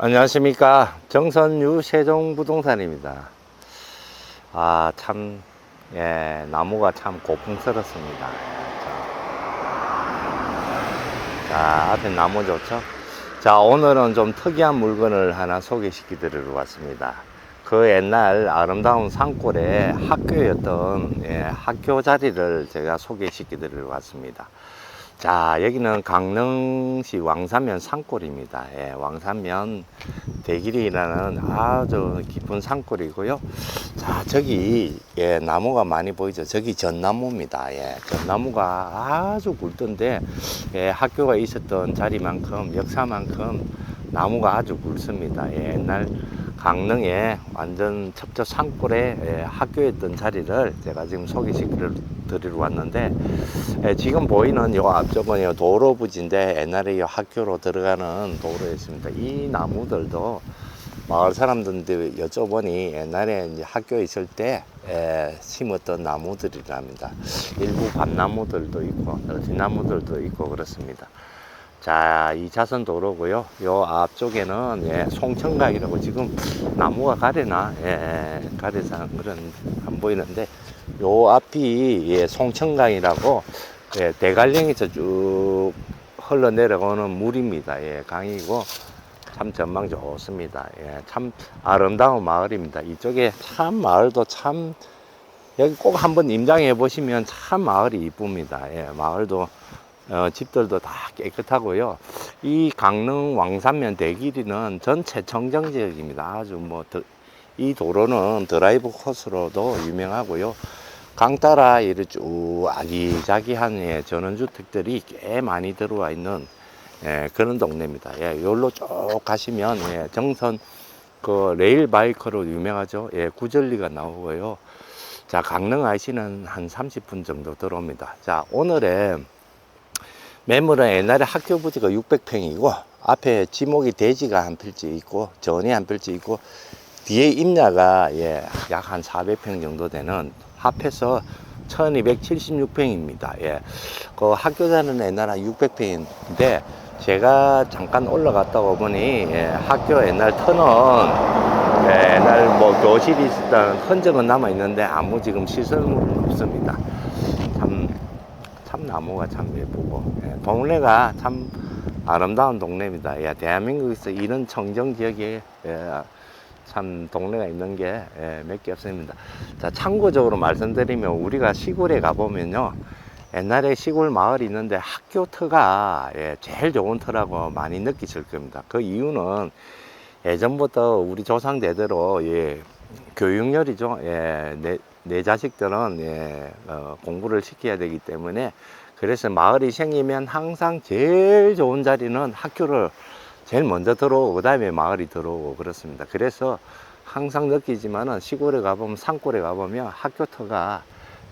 안녕하십니까. 정선유 세종부동산입니다. 아참 예, 나무가 참 고풍스럽습니다. 자, 자 앞에 나무 좋죠? 자 오늘은 좀 특이한 물건을 하나 소개시켜 드리러 왔습니다. 그 옛날 아름다운 산골의 학교였던 예, 학교 자리를 제가 소개시켜 드리러 왔습니다 자 여기는 강릉시 왕산면 산골입니다. 예, 왕산면 대길이라는 아주 깊은 산골이고요. 자 저기 예, 나무가 많이 보이죠? 저기 전나무입니다. 예, 전나무가 아주 굵던데 예, 학교가 있었던 자리만큼 역사만큼 나무가 아주 굵습니다. 예, 옛날 강릉에 완전 첩첩 산골에 예, 학교였던 자리를 제가 지금 소개시켜 드리러 왔는데 예, 지금 보이는 요 앞쪽은 요 도로 부지인데 옛날에 요 학교로 들어가는 도로였습니다. 이 나무들도 마을 사람들한테 여쭤보니 옛날에 이제 학교에 있을 때 예, 심었던 나무들이랍니다. 일부 밤나무들도 있고 들나무들도 있고 그렇습니다. 자, 2차선 도로고요. 요 앞쪽에는 예, 송천각이라고 지금 나무가 가려나 예, 가려서 그런 안 보이는데 요 앞이 예, 송천강이라고 예, 대관령에서 쭉 흘러 내려오는 물입니다. 예, 강이고 참 전망 좋습니다. 예, 참 아름다운 마을입니다. 이쪽에 참 마을도 참 여기 꼭 한번 임장해 보시면 참 마을이 이쁩니다. 예, 마을도 어, 집들도 다 깨끗하고요. 이 강릉 왕산면 대길이는 전체 청정 지역입니다. 아주 뭐, 더, 이 도로는 드라이브 코스로도 유명하고요. 강 따라 이렇게 쭉 아기자기한 예, 전원주택들이 꽤 많이 들어와 있는 예, 그런 동네입니다. 예, 여기로 쭉 가시면 예, 정선 그 레일 바이크로 유명하죠. 예, 구절리가 나오고요. 자, 강릉 IC는 한 30분 정도 들어옵니다. 자, 오늘의 매물은 옛날에 학교 부지가 600평이고 앞에 지목이 돼지가 한 필지 있고 전이 한 필지 있고 뒤에 임야가 예, 약 한 400평 정도 되는 합해서 1276평입니다. 예. 그 학교 다니는 옛날 한 600평인데 제가 잠깐 올라갔다 오보니 예, 학교 옛날 터는 예, 옛날 뭐 교실이 있었다는 흔적은 남아 있는데 아무 지금 시설물은 없습니다. 나무가 참 예쁘고 예, 동네가 참 아름다운 동네입니다. 예, 대한민국에서 이런 청정 지역에 예, 참 동네가 있는 게 몇 개 없습니다. 자, 참고적으로 말씀드리면 우리가 시골에 가보면요. 옛날에 시골 마을이 있는데 학교 터가 예, 제일 좋은 터라고 많이 느끼실 겁니다. 그 이유는 예전부터 우리 조상대대로 예, 교육열이죠. 예, 내, 내 자식들은 예, 어, 공부를 시켜야 되기 때문에 그래서 마을이 생기면 항상 제일 좋은 자리는 학교를 제일 먼저 들어오고 그 다음에 마을이 들어오고 그렇습니다. 그래서 항상 느끼지만은 시골에 가보면 산골에 가보면 학교 터가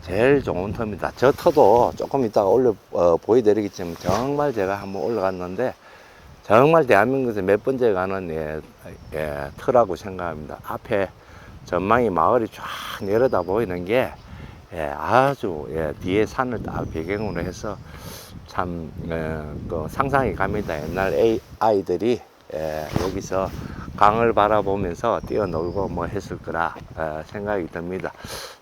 제일 좋은 터입니다. 저 터도 조금 이따가 올려 어, 보여드리겠지만 정말 제가 한번 올라갔는데 정말 대한민국에서 몇 번째 가는 예, 예, 터라고 생각합니다. 앞에 전망이 마을이 쫙 내려다 보이는 게 예, 아주 예, 뒤에 산을 딱 배경으로 해서 참 어, 그 상상이 갑니다. 옛날 애, 아이들이 예, 여기서 강을 바라보면서 뛰어놀고 뭐 했을 거라 어, 생각이 듭니다.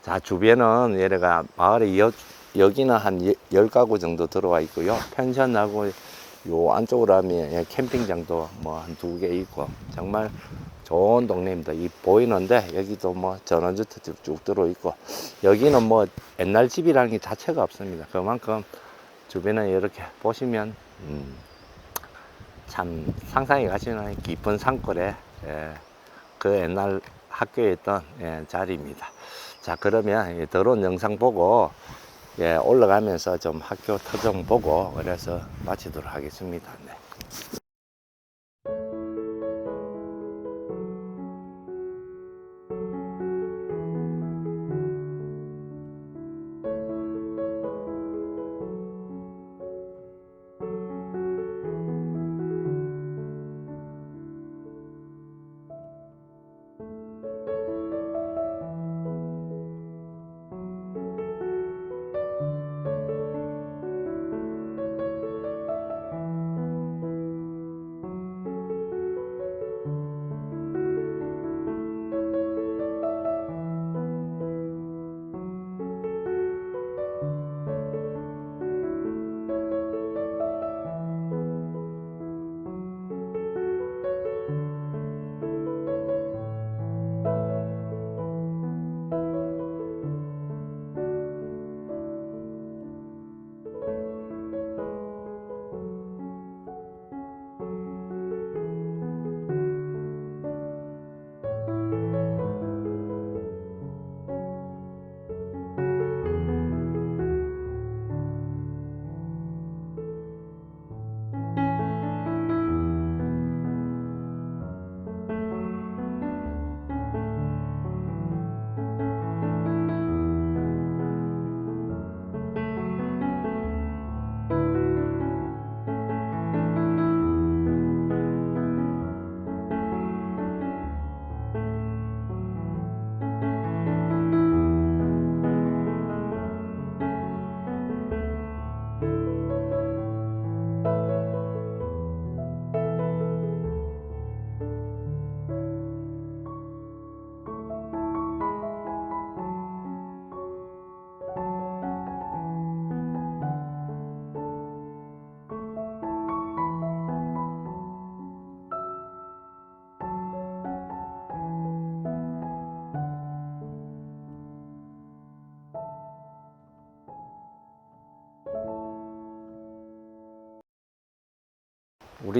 자 주변은 얘네가 마을에 여, 여기는 한 예, 열 가구 정도 들어와 있고요. 펜션하고 요 안쪽으로 하면 예, 캠핑장도 뭐 한 두 개 있고 정말 좋은 동네입니다. 이 보이는데 여기도 뭐 전원주택 쭉 들어 있고 여기는 뭐 옛날 집이라는 게 자체가 없습니다. 그만큼 주변에 이렇게 보시면 음, 참 상상이 가시는 깊은 산골에 예, 그 옛날 학교에 있던 예, 자리입니다. 자 그러면 이 더러운 영상 보고 예, 올라가면서 좀 학교 터좀 보고 그래서 마치도록 하겠습니다. 네.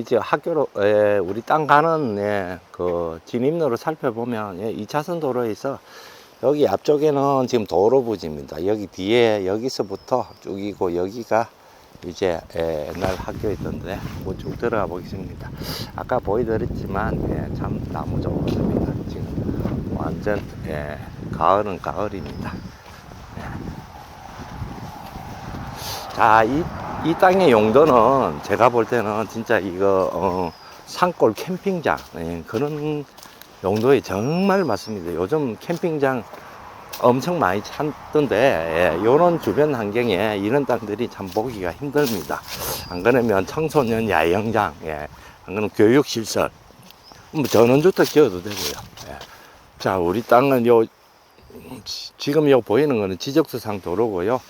우리 저 학교로 예, 우리 땅 가는 예, 그 진입로를 살펴보면 예, 2차선 도로에서 여기 앞쪽에는 지금 도로 부지입니다. 여기 뒤에 여기서부터 쭉이고 여기가 이제 예, 옛날 학교였던데 한번 쭉 들어가 보겠습니다. 아까 보여드렸지만 예, 참 나무 좋습니다. 지금 완전 예, 가을은 가을입니다. 자, 이, 이 땅의 용도는 제가 볼 때는 진짜 이거, 어, 산골 캠핑장, 예, 그런 용도에 정말 맞습니다. 요즘 캠핑장 엄청 많이 찾던데, 예, 요런 주변 환경에 이런 땅들이 참 보기가 힘듭니다. 안 그러면 청소년 야영장, 예, 안 그러면 교육시설, 뭐 전원주택 지어도 되고요. 예. 자, 우리 땅은 요, 지- 지금 요 보이는 거는 지적수상 도로고요.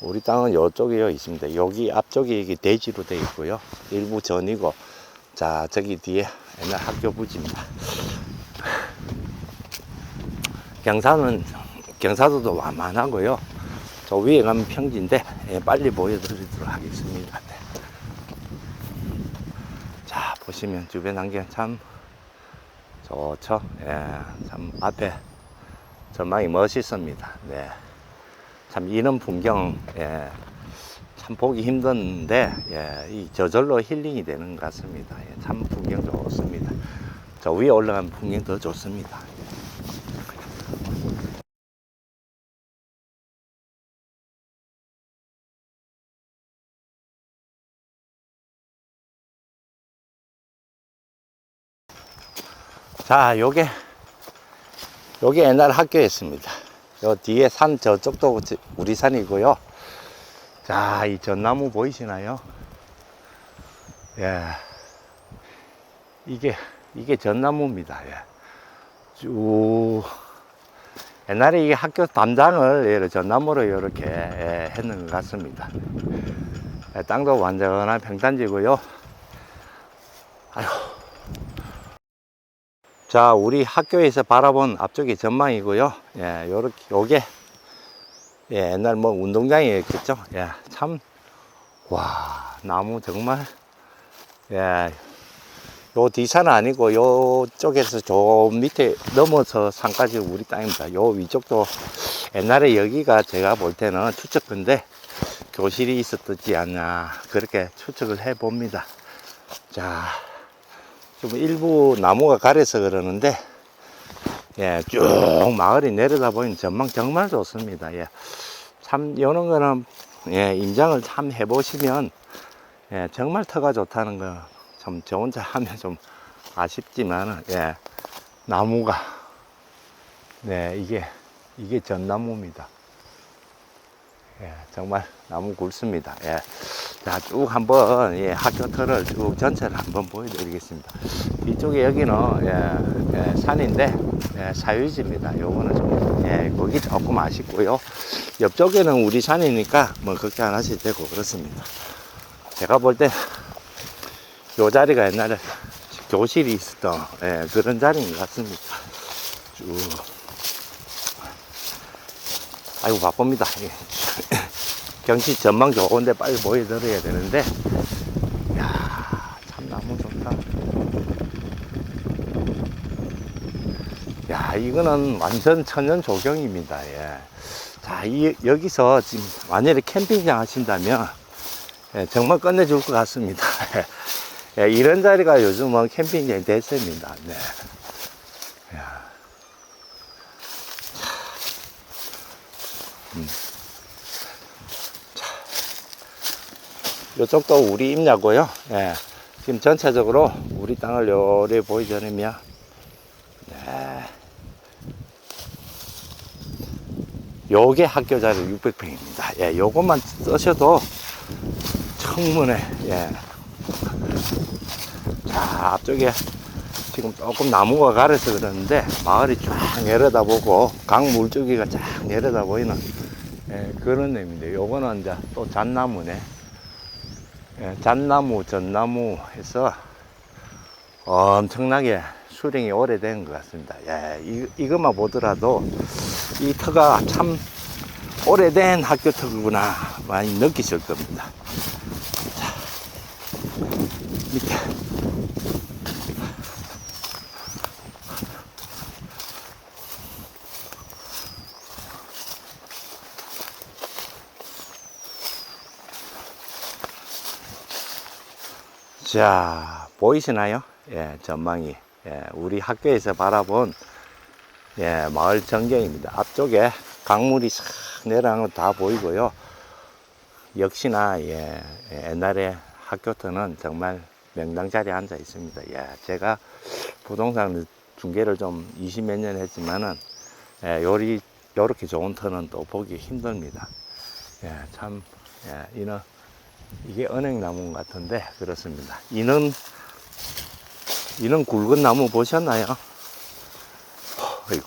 우리 땅은 요쪽에 있습니다. 여기 앞쪽에 이게 대지로 되어 있고요. 일부 전이고, 자, 저기 뒤에 옛날 학교 부지입니다. 경사는, 경사도도 완만하고요. 저 위에 가면 평지인데, 예, 빨리 보여드리도록 하겠습니다. 네. 자, 보시면 주변 환경 참 좋죠. 예, 참 앞에 전망이 멋있습니다. 네. 참 이런 풍경 예, 참 보기 힘든데 예, 이 저절로 힐링이 되는 것 같습니다. 예, 참 풍경 좋습니다. 저 위에 올라가면 풍경 더 좋습니다. 자, 요게 요게 옛날 학교였습니다. 요 뒤에 산 저쪽도 지- 우리 산이고요. 자, 이 전나무 보이시나요? 예. 이게, 이게 전나무입니다. 예. 쭉. 옛날에 이게 학교 담장을 전나무로 이렇게 예, 했는 것 같습니다. 예, 땅도 완전한 평단지고요. 아유. 자, 우리 학교에서 바라본 앞쪽이 전망이고요. 예, 요렇게, 요게, 예, 옛날 뭐 운동장이었겠죠. 예, 참, 와, 나무 정말, 예, 요 뒤산은 아니고, 요 쪽에서 저 밑에 넘어서 산까지 우리 땅입니다. 요 위쪽도 옛날에 여기가 제가 볼 때는 추측근데 교실이 있었지 않나, 그렇게 추측을 해 봅니다. 자, 좀 일부 나무가 가려서 그러는데 예, 쭉 마을이 내려다 보이는 전망 정말 좋습니다. 예. 참 이런 거는 예, 임장을 참 해보시면 예, 정말 터가 좋다는 거참저 혼자 하면 좀 아쉽지만 예, 나무가 네 이게 이게 전나무입니다. 예, 정말 나무 굵습니다. 예. 자, 쭉 한번, 예, 학교 터를 쭉 전체를 한번 보여드리겠습니다. 이쪽에 여기는, 예, 예, 산인데, 예, 사유지입니다. 요거는 좀, 예, 거기 조금 아쉽고요. 옆쪽에는 우리 산이니까, 뭐, 그렇게 안 하셔도 되고, 그렇습니다. 제가 볼 때, 요 자리가 옛날에 교실이 있었던, 예, 그런 자리인 것 같습니다. 쭉. 아이고, 바쁩니다. 예. 경치 전망 좋은데 빨리 보여드려야 되는데 야, 참 나무 좋다. 야, 이거는 완전 천연 조경입니다. 예. 자, 이, 여기서 지금 만약에 캠핑장 하신다면 예, 정말 끝내줄 것 같습니다. 예, 이런 자리가 요즘은 캠핑장이 됐습니다. 네. 이쪽도 우리 임야고요. 예. 지금 전체적으로 우리 땅을 요리 보여드리면 네. 요게 학교 자리 600평입니다. 예, 요것만 쓰셔도 충분해. 예. 자, 앞쪽에 지금 조금 나무가 가려서 그러는데 마을이 쫙 내려다보고 강 물줄기가 쫙 내려다 보이는 예, 그런 의미인데 요거는 이제 또 잣나무네. 예, 잣나무, 전나무 해서 엄청나게 수령이 오래된 것 같습니다. 예, 이, 이것만 보더라도 이 터가 참 오래된 학교 터구나 많이 느끼실 겁니다. 자. 밑에. 자, 보이시나요? 예, 전망이. 예, 우리 학교에서 바라본 예, 마을 전경입니다. 앞쪽에 강물이 싹 내려가는 거다 보이고요. 역시나 예, 예, 옛날에 학교 때는 정말 명당 자리에 앉아 있습니다. 예, 제가 부동산 중개를 좀 20몇 년 했지만은 예, 요리 요렇게 좋은 터는 또 보기 힘듭니다. 예, 참 예, 이는 이게 은행나무 같은데 그렇습니다. 이는 이는 굵은 나무 보셨나요? 아이고.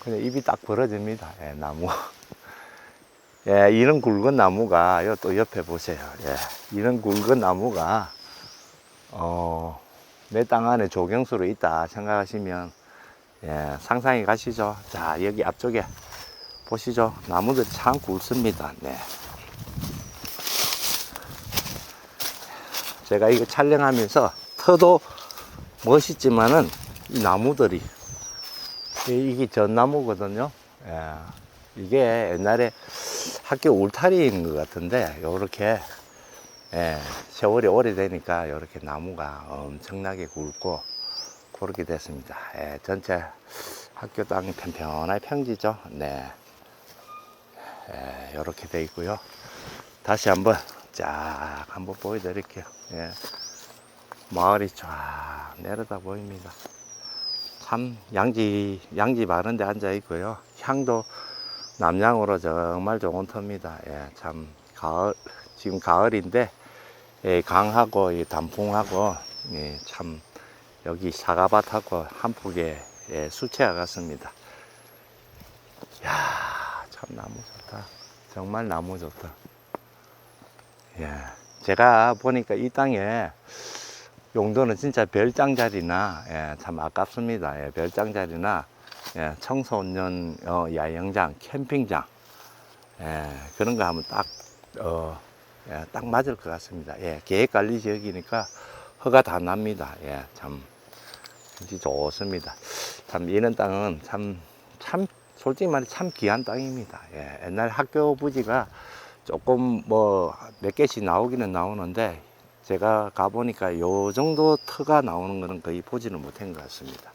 그냥 입이 딱 벌어집니다. 예, 나무. 예, 이런 굵은 나무가, 요 또 옆에 보세요. 예, 이런 굵은 나무가, 어, 내 땅 안에 조경수로 있다 생각하시면, 예, 상상이 가시죠? 자, 여기 앞쪽에 보시죠? 나무들 참 굵습니다. 네. 제가 이거 촬영하면서 터도 멋있지만은 이 나무들이 이- 이게 전나무거든요. 예. 이게 옛날에 학교 울타리인 것 같은데 요렇게 예, 세월이 오래되니까 요렇게 나무가 엄청나게 굵고 그렇게 됐습니다. 예, 전체 학교 땅이 편편하게 평지죠. 네. 예, 요렇게 돼 있고요. 다시 한번 쫙 한번 보여드릴게요. 예. 마을이 쫙 내려다 보입니다. 참 양지 양지 많은 데 앉아 있고요. 향도 남향으로 정말 좋은 터입니다. 예, 참 가을 지금 가을인데 예, 강하고 이 단풍하고 예, 참 여기 사과밭하고 한 폭의 예, 수채화 같습니다. 야, 참 나무 좋다. 정말 나무 좋다. 예, 제가 보니까 이 땅에 용도는 진짜 별장자리나 예, 참 아깝습니다. 예, 별장자리나 예, 청소년 어, 야영장, 캠핑장 예, 그런 거 하면 딱 어, 예, 딱 맞을 것 같습니다. 예, 계획관리 지역이니까 허가 다 납니다. 예, 참 좋습니다. 참 이런 땅은 참 참 솔직히 말해 참 귀한 땅입니다. 예, 옛날 학교 부지가 조금 뭐 몇 개씩 나오기는 나오는데 제가 가보니까 요 정도 터가 나오는 거는 거의 보지는 못한 것 같습니다.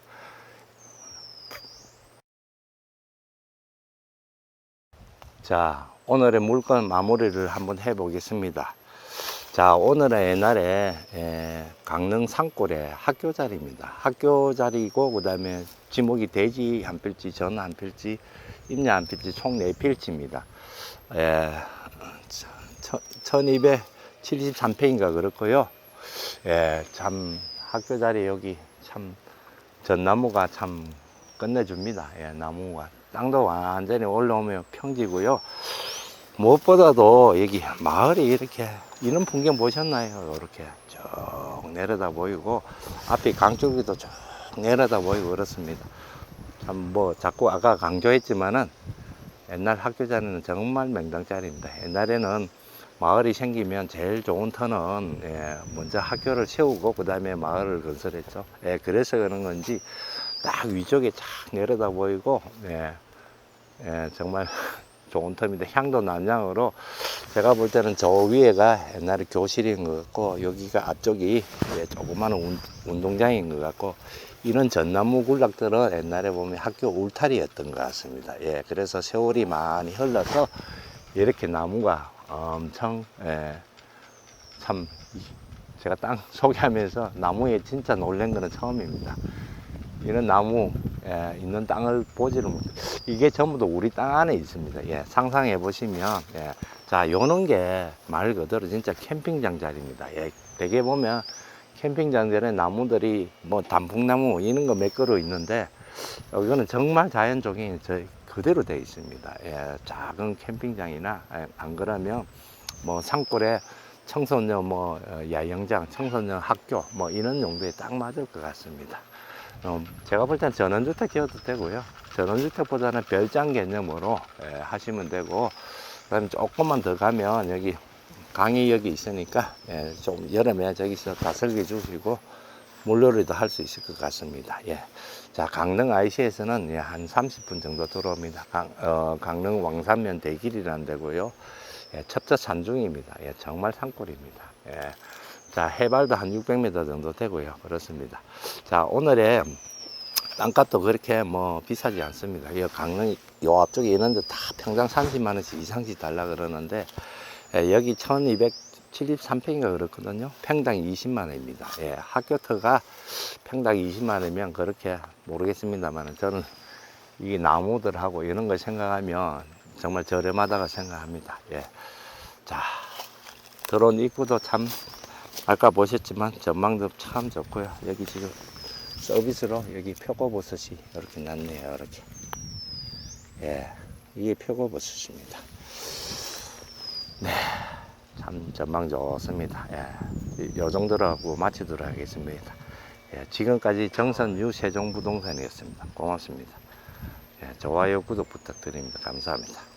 자, 오늘의 물건 마무리를 한번 해보겠습니다. 자, 오늘은 옛날에 에, 강릉 산골의 학교 자리입니다. 학교 자리고, 그 다음에 지목이 돼지 한 필지, 전 한 필지, 임야 한 필지, 총 네 필지입니다. 에, 1273평인가 그렇고요. 예, 참 학교 자리 여기 참 전나무가 참 끝내줍니다. 예, 나무가 땅도 완전히 올라오면 평지고요. 무엇보다도 여기 마을이 이렇게 이런 풍경 보셨나요? 이렇게 쭉 내려다 보이고 앞에 강쪽에도 쭉 내려다 보이고 그렇습니다. 참 뭐 자꾸 아까 강조했지만은 옛날 학교 자리는 정말 맹당짜리입니다. 옛날에는 마을이 생기면 제일 좋은 터는 예, 먼저 학교를 세우고 그 다음에 마을을 건설했죠. 예, 그래서 그런 건지 딱 위쪽에 쫙 내려다 보이고 예, 예, 정말 좋은 터입니다. 향도 남향으로 제가 볼 때는 저 위에가 옛날에 교실인 것 같고 여기가 앞쪽이 예, 조그마한 운- 운동장인 것 같고 이런 전나무 군락들은 옛날에 보면 학교 울타리였던 것 같습니다. 예, 그래서 세월이 많이 흘러서 이렇게 나무가 엄청 예, 참 이- 제가 땅 소개하면서 나무에 진짜 놀란 거는 처음입니다. 이런 나무 예, 있는 땅을 보지를 못. 이게 전부 다 우리 땅 안에 있습니다. 예, 상상해 보시면 예, 자 요런 게 말 그대로 진짜 캠핑장 자리입니다. 예, 대개 보면 캠핑장 전에 나무들이 뭐 단풍나무 이런 거 몇 그루 있는데 여기는 정말 자연종이 저 그대로 되어 있습니다. 예, 작은 캠핑장이나 예, 안 그러면 뭐 산골에 청소년 뭐 어, 야영장, 청소년 학교 뭐 이런 용도에 딱 맞을 것 같습니다. 어, 제가 볼 땐 전원주택 지어도 되고요. 전원주택보다는 별장 개념으로 예, 하시면 되고, 그다음에 조금만 더 가면 여기 강이 여기 있으니까 예, 좀 여름에 저기서 다슬기 주시고 물놀이도 할 수 있을 것 같습니다. 예. 자, 강릉 IC에서는 예, 한 30분 정도 들어옵니다. 강, 어, 강릉 왕산면 대길이라는 데고요. 예, 첩자 산중입니다. 예, 정말 산골입니다. 예. 자, 해발도 한 600m 정도 되고요. 그렇습니다. 자, 오늘의 땅값도 그렇게 뭐 비싸지 않습니다. 이 강릉 요 앞쪽에 있는데 다 평당 30만 원씩 이상씩 달라 그러는데 예, 여기 1273평인가 그렇거든요. 평당 20만 원입니다. 예, 학교터가 평당 20만 원이면 그렇게 모르겠습니다만 저는 이 나무들하고 이런 걸 생각하면 정말 저렴하다고 생각합니다. 예. 자, 들어온 입구도 참 아까 보셨지만 전망도 참 좋고요. 여기 지금 서비스로 여기 표고버섯이 이렇게 났네요. 이렇게. 예, 이게 표고버섯입니다. 네, 참 전망 좋습니다. 예, 요 정도로 하고 마치도록 하겠습니다. 예, 지금까지 정선유 세종부동산이었습니다. 고맙습니다. 예, 좋아요, 구독 부탁드립니다. 감사합니다.